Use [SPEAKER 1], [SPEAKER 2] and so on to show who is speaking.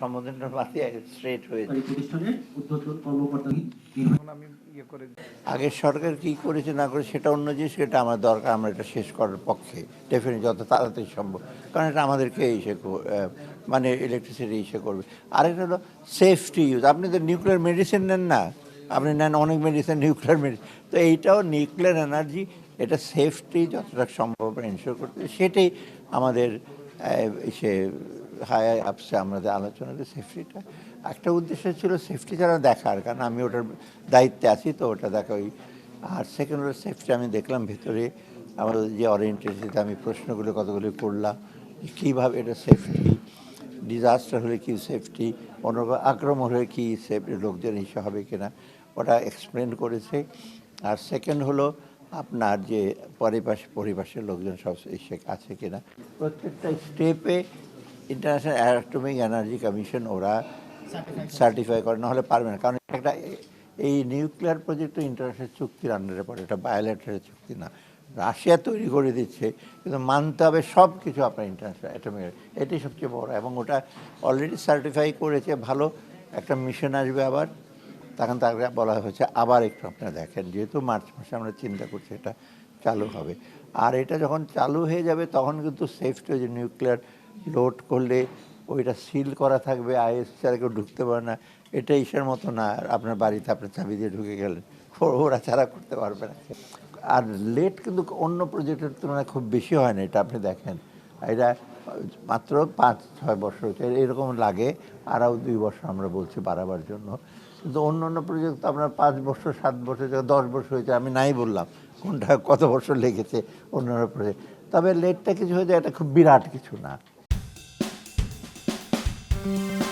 [SPEAKER 1] সম্বোধনটা মাথায় স্ট্রেট হয়েছে
[SPEAKER 2] আমি ইয়ে করে
[SPEAKER 1] আগের সরকার কি করেছে না করে সেটা অন্য জিনিস সেটা আমার দরকার আমরা এটা শেষ করার পক্ষে। ডেফিনেটলি যত তাড়াতাড়ি সম্ভব। কারণ এটা আমাদেরকে আহ, মানে ইলেকট্রিসিটি ইসে করবে। আরেকটা হলো সেফটি ইউজ আপনি তো নিউক্লিয়ার মেডিসিন নেন না। আপনি নেন অনেক মেডিসিন নিউক্লিয়ার মেডিসিন তো এইটাও নিউক্লিয়ার এনার্জি এটা সেফটি যতটা সম্ভব এনশোর করতে সেটাই আমাদের সে হাই আপসে আমাদের আলোচনাতে সেফটিটা একটা উদ্দেশ্য ছিল সেফটি ছাড়া দেখার, কারণ আমি ওটার দায়িত্বে আছি, তো ওটা দেখা ওই আর সেকেন্ড হলো সেফটি আমি দেখলাম ভেতরে আমাদের যে অরিয়েন্টেশনতে আমি প্রশ্নগুলো কতগুলো করলাম কীভাবে এটা সেফটি ডিজাস্টার হলে কি সেফটি অন্য আক্রমণ হলে কি সেফটি লোকজন এসে হবে কিনা, ওটা এক্সপ্লেন করেছে। আর সেকেন্ড হলো আপনার যে পরিপাশ পরিপাশের লোকজন সব এসে আছে কিনা। প্রত্যেকটা স্টেপে ইন্টারন্যাশনাল অ্যাটমিক এনার্জি কমিশন ওরা সার্টিফাই করে। নাহলে পারবে না। কারণ একটা এই নিউক্লিয়ার প্রজেক্ট ইন্টারন্যাশনাল চুক্তির আন্ডারে পড়ে এটা বায়োলেটারের চুক্তি না। রাশিয়া তৈরি করে দিচ্ছে কিন্তু মানতে হবে সব কিছু আপনার ইন্টারন্যাশনাল অ্যাটমিক এটাই সবচেয়ে বড়। এবং ওটা অলরেডি সার্টিফাই করেছে ভালো। একটা মিশন আসবে আবার। তখন তাকে বলা হয়েছে আবার একটু আপনারা দেখেন যেহেতু মার্চ মাসে আমরা চিন্তা করছি এটা চালু হবে। আর এটা যখন চালু হয়ে যাবে তখন কিন্তু সেফটি যে নিউক্লিয়ার লোড করলে ওইটা সিল করা থাকবে, আইএস ছাড়া কেউ ঢুকতে পারে না। এটা ইসের মতো না আপনার বাড়িতে আপনার চাবি দিয়ে ঢুকে গেলেন। ওরা ছাড়া করতে পারবে না। আর লেট কিন্তু অন্য প্রজেক্টের তুলনায় খুব বেশি হয় না, এটা আপনি দেখেন। এটা মাত্র পাঁচ, ছয় বছর হচ্ছে এরকম লাগে, আরও দুই বছর আমরা বলছি বাড়াবার জন্য। কিন্তু অন্য অন্য প্রজেক্ট তো আপনার পাঁচ বছর, সাত বছর দশ বছর হয়েছে, আমি নাই বললাম কোনটা কত বছর লেগেছে অন্য অন্য প্রজেক্ট। তবে লেটটা কিছু হয়ে যায় এটা খুব বিরাট কিছু না। you